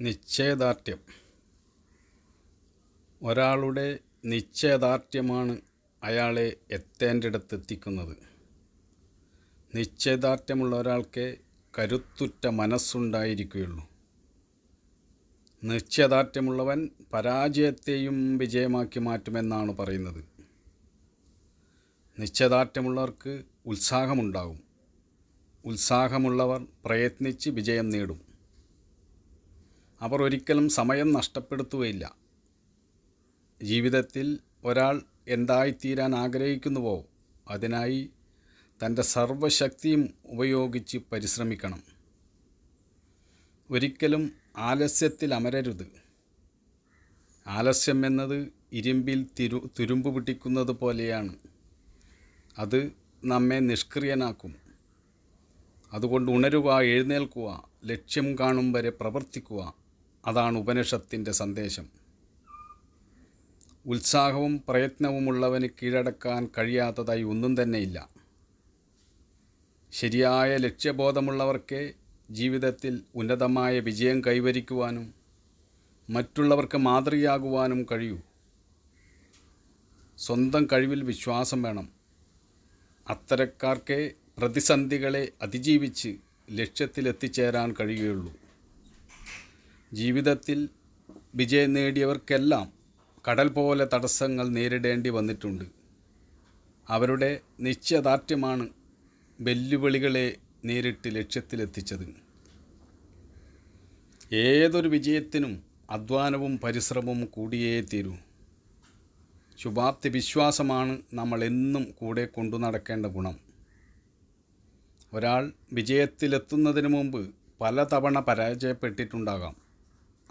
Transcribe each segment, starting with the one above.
നിശ്ചയദാർഢ്യം. ഒരാളുടെ നിശ്ചയദാർഢ്യമാണ് അയാളെ എത്തേണ്ടിടത്ത് എത്തിക്കുന്നത് നിശ്ചയദാർഢ്യമുള്ള ഒരാൾക്ക് കരുത്തുറ്റ മനസ്സുണ്ടായിരിക്കുകയുള്ളൂ. നിശ്ചയദാർഢ്യമുള്ളവൻ പരാജയത്തെയും വിജയമാക്കി മാറ്റുമെന്നാണ് പറയുന്നത്. നിശ്ചയദാർഢ്യമുള്ളവർക്ക് ഉത്സാഹമുണ്ടാകും. ഉത്സാഹമുള്ളവർ പ്രയത്നിച്ച് വിജയം നേടും. അവർ ഒരിക്കലും സമയം നഷ്ടപ്പെടുത്തുകയില്ല. ജീവിതത്തിൽ ഒരാൾ എന്തായിത്തീരാൻ ആഗ്രഹിക്കുന്നുവോ അതിനായി തന്റെ സർവശക്തിയും ഉപയോഗിച്ച് പരിശ്രമിക്കണം. ഒരിക്കലും ആലസ്യത്തിൽ അമരരുത്. ആലസ്യം എന്നത് ഇരുമ്പിൽ തിരു തുരുമ്പ് പിടിക്കുന്നത് പോലെയാണ്. അത് നമ്മെ നിഷ്ക്രിയനാക്കും. അതുകൊണ്ട് ഉണരുക എഴുന്നേൽക്കുക ലക്ഷ്യം കാണും വരെ പ്രവർത്തിക്കുക. അതാണ് ഉപനിഷത്തിന്റെ സന്ദേശം. ഉത്സാഹവും പ്രയത്നവുമുള്ളവന് കീഴടക്കാൻ കഴിയാത്തതായി ഒന്നും തന്നെയില്ല. ശരിയായ ലക്ഷ്യബോധമുള്ളവർക്ക് ജീവിതത്തിൽ ഉന്നതമായ വിജയം കൈവരിക്കുവാനും മറ്റുള്ളവർക്ക് മാതൃകയാകുവാനും കഴിയൂ. സ്വന്തം കഴിവിൽ വിശ്വാസം വേണം. അത്തരക്കാർക്കേ പ്രതിസന്ധികളെ അതിജീവിച്ച് ലക്ഷ്യത്തിലെത്തിച്ചേരാൻ കഴിയുകയുള്ളൂ. ജീവിതത്തിൽ വിജയം നേടിയവർക്കെല്ലാം കടൽ പോലെ തടസ്സങ്ങൾ നേരിടേണ്ടി വന്നിട്ടുണ്ട്. അവരുടെ നിശ്ചയദാർഢ്യമാണ് വെല്ലുവിളികളെ നേരിട്ട് ലക്ഷ്യത്തിലെത്തിച്ചത്. ഏതൊരു വിജയത്തിനും അധ്വാനവും പരിശ്രമവും കൂടിയേ തീരൂ. ശുഭാപ്തി വിശ്വാസമാണ് നമ്മൾ എന്നും കൂടെ കൊണ്ടു നടക്കേണ്ട ഗുണം. ഒരാൾ വിജയത്തിലെത്തുന്നതിന് മുമ്പ് പലതവണ പരാജയപ്പെട്ടിട്ടുണ്ടാകാം.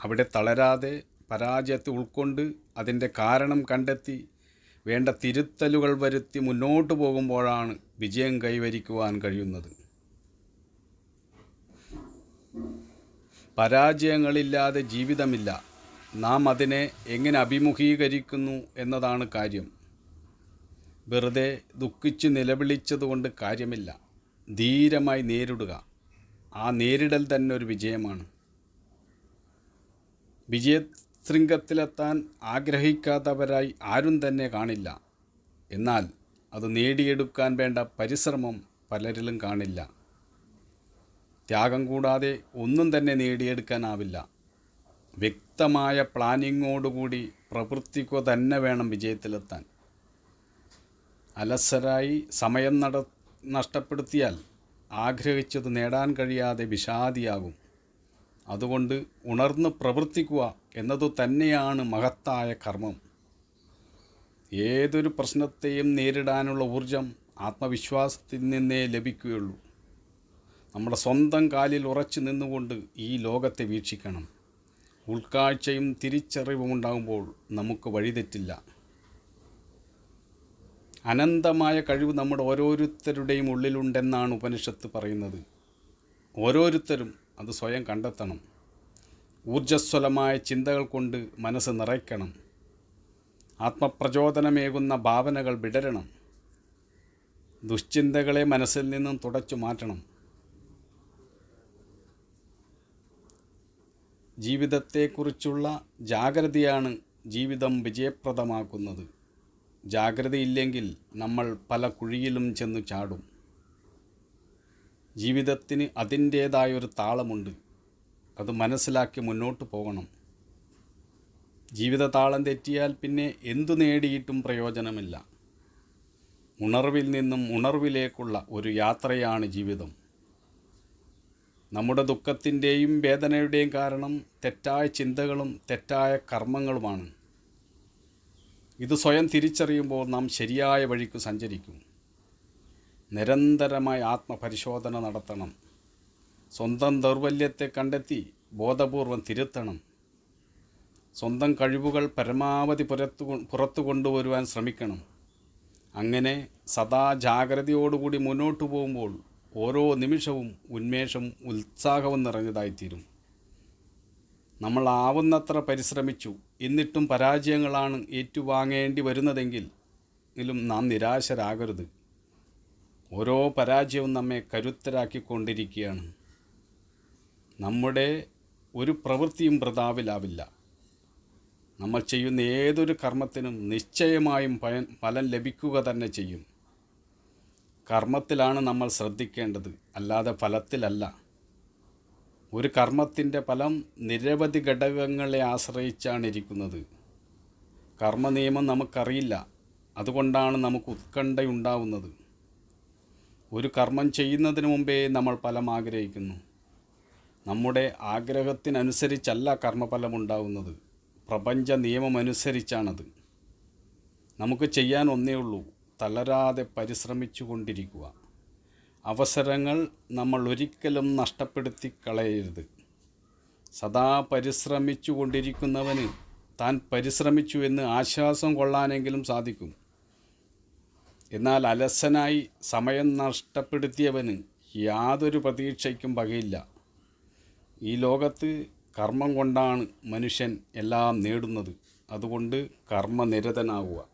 അവിടെ തളരാതെ പരാജയത്തെ ഉൾക്കൊണ്ട് അതിന്റെ കാരണം കണ്ടെത്തി വേണ്ട തിരുത്തലുകൾ വരുത്തി മുന്നോട്ട് പോകുമ്പോഴാണ് വിജയം കൈവരിക്കുവാൻ കഴിയുന്നത്. പരാജയങ്ങളില്ലാതെ ജീവിതമില്ല. നാം അതിനെ എങ്ങനെ അഭിമുഖീകരിക്കുന്നു എന്നതാണ് കാര്യം. വെറുതെ ദുഃഖിച്ച് നിലവിളിച്ചതുകൊണ്ട് കാര്യമില്ല. ധീരമായി നേരിടുക. ആ നേരിടൽ തന്നെ ഒരു വിജയമാണ്. വിജയശൃംഗത്തിലെത്താൻ ആഗ്രഹിക്കാത്തവരായി ആരും തന്നെ കാണില്ല. എന്നാൽ അത് നേടിയെടുക്കാൻ വേണ്ട പരിശ്രമം പലരിലും കാണില്ല. ത്യാഗം കൂടാതെ ഒന്നും തന്നെ നേടിയെടുക്കാനാവില്ല. വ്യക്തമായ പ്ലാനിങ്ങോടുകൂടി പ്രവർത്തിക്കുക തന്നെ വേണം വിജയത്തിലെത്താൻ. അലസരായി സമയം നട നഷ്ടപ്പെടുത്തിയാൽ ആഗ്രഹിച്ചത് നേടാൻ കഴിയാതെ വിഷാദിയാകും. അതുകൊണ്ട് ഉണർന്ന് പ്രവർത്തിക്കുക എന്നതു തന്നെയാണ് മഹത്തായ കർമ്മം. ഏതൊരു പ്രശ്നത്തെയും നേരിടാനുള്ള ഊർജം ആത്മവിശ്വാസത്തിൽ നിന്നേ ലഭിക്കുകയുള്ളൂ. നമ്മുടെ സ്വന്തം കാലിൽ ഉറച്ചു നിന്നുകൊണ്ട് ഈ ലോകത്തെ വീക്ഷിക്കണം. ഉൾക്കാഴ്ചയും തിരിച്ചറിവും ഉണ്ടാകുമ്പോൾ നമുക്ക് വഴിതെറ്റില്ല. അനന്തമായ കഴിവ് നമ്മുടെ ഓരോരുത്തരുടെയും ഉള്ളിലുണ്ടെന്നാണ് ഉപനിഷത്ത് പറയുന്നത്. ഓരോരുത്തരും അത് സ്വയം കണ്ടെത്തണം. ഊർജസ്വലമായ ചിന്തകൾ കൊണ്ട് മനസ്സ് നിറയ്ക്കണം. ആത്മപ്രചോദനമേകുന്ന ഭാവനകൾ വിടരണം. ദുശ്ചിന്തകളെ മനസ്സിൽ നിന്നും തുടച്ചു മാറ്റണം. ജീവിതത്തെക്കുറിച്ചുള്ള ജാഗ്രതയാണ് ജീവിതം വിജയപ്രദമാക്കുന്നത്. ജാഗ്രതയില്ലെങ്കിൽ നമ്മൾ പല കുഴിയിലും ചെന്നു ചാടും. ജീവിതത്തിന് അതിന്റേതായൊരു താളമുണ്ട്. അത് മനസ്സിലാക്കി മുന്നോട്ട് പോകണം. ജീവിത താളം തെറ്റിയാൽ പിന്നെ എന്തു നേടിയിട്ടും പ്രയോജനമില്ല. ഉണർവിൽ നിന്നും ഉണർവിലേക്കുള്ള ഒരു യാത്രയാണ് ജീവിതം. നമ്മുടെ ദുഃഖത്തിന്റെയും വേദനയുടെയും കാരണം തെറ്റായ ചിന്തകളും തെറ്റായ കർമ്മങ്ങളുമാണ്. ഇത് സ്വയം തിരിച്ചറിയുമ്പോൾ നാം ശരിയായ വഴിക്ക് സഞ്ചരിക്കും. നിരന്തരമായ ആത്മപരിശോധന നടത്തണം. സ്വന്തം ദൗർബല്യത്തെ കണ്ടെത്തി ബോധപൂർവം തിരുത്തണം. സ്വന്തം കഴിവുകൾ പരമാവധി പുറത്തു പുറത്തു കൊണ്ടുവരുവാൻ ശ്രമിക്കണം. അങ്ങനെ സദാ ജാഗ്രതയോടുകൂടി മുന്നോട്ടു പോകുമ്പോൾ ഓരോ നിമിഷവും ഉന്മേഷവും ഉത്സാഹവും നിറഞ്ഞതായിത്തീരും. നമ്മൾ ആവുന്നത്ര പരിശ്രമിച്ചു. എന്നിട്ടും പരാജയങ്ങളാണ് ഏറ്റുവാങ്ങേണ്ടി വരുന്നതെങ്കിൽ നാം നിരാശരാകരുത്. ഓരോ പരാജയവും നമ്മെ കരുത്തരാക്കിക്കൊണ്ടിരിക്കുകയാണ്. നമ്മുടെ ഒരു പ്രവൃത്തിയും വൃതാവിലാവില്ല നമ്മൾ ചെയ്യുന്ന ഏതൊരു കർമ്മത്തിനും നിശ്ചയമായും പയൻ ഫലം ലഭിക്കുക തന്നെ ചെയ്യും. കർമ്മത്തിലാണ് നമ്മൾ ശ്രദ്ധിക്കേണ്ടത് അല്ലാതെ ഫലത്തിലല്ല. ഒരു കർമ്മത്തിന്റെ ഫലം നിരവധി ഘടകങ്ങളെ ആശ്രയിച്ചാണ് ഇരിക്കുന്നത്. കർമ്മനിയമം നമുക്കറിയില്ല. അതുകൊണ്ടാണ് നമുക്ക് ഉത്കണ്ഠയുണ്ടാവുന്നത്. ഒരു കർമ്മം ചെയ്യുന്നതിന് മുമ്പേ നമ്മൾ ഫലം ആഗ്രഹിക്കുന്നു. നമ്മുടെ ആഗ്രഹത്തിനനുസരിച്ചല്ല കർമ്മഫലം ഉണ്ടാവുന്നത്. പ്രപഞ്ച നിയമമനുസരിച്ചാണത്. നമുക്ക് ചെയ്യാൻ ഒന്നേ ഉള്ളൂ തളരാതെ പരിശ്രമിച്ചു കൊണ്ടിരിക്കുക. അവസരങ്ങൾ നമ്മൾ ഒരിക്കലും നഷ്ടപ്പെടുത്തി കളയരുത്. സദാ പരിശ്രമിച്ചു കൊണ്ടിരിക്കുന്നവന് താൻ പരിശ്രമിച്ചു എന്ന് ആശ്വാസം കൊള്ളാനെങ്കിലും സാധിക്കും. എന്നാൽ അലസനായി സമയം നഷ്ടപ്പെടുത്തിയവന് യാതൊരു പ്രതീക്ഷയ്ക്കും വകയില്ല ഈ ലോകത്ത് കർമ്മം കൊണ്ടാണ് മനുഷ്യൻ എല്ലാം നേടുന്നത്. അതുകൊണ്ട് കർമ്മനിരതനാവുക.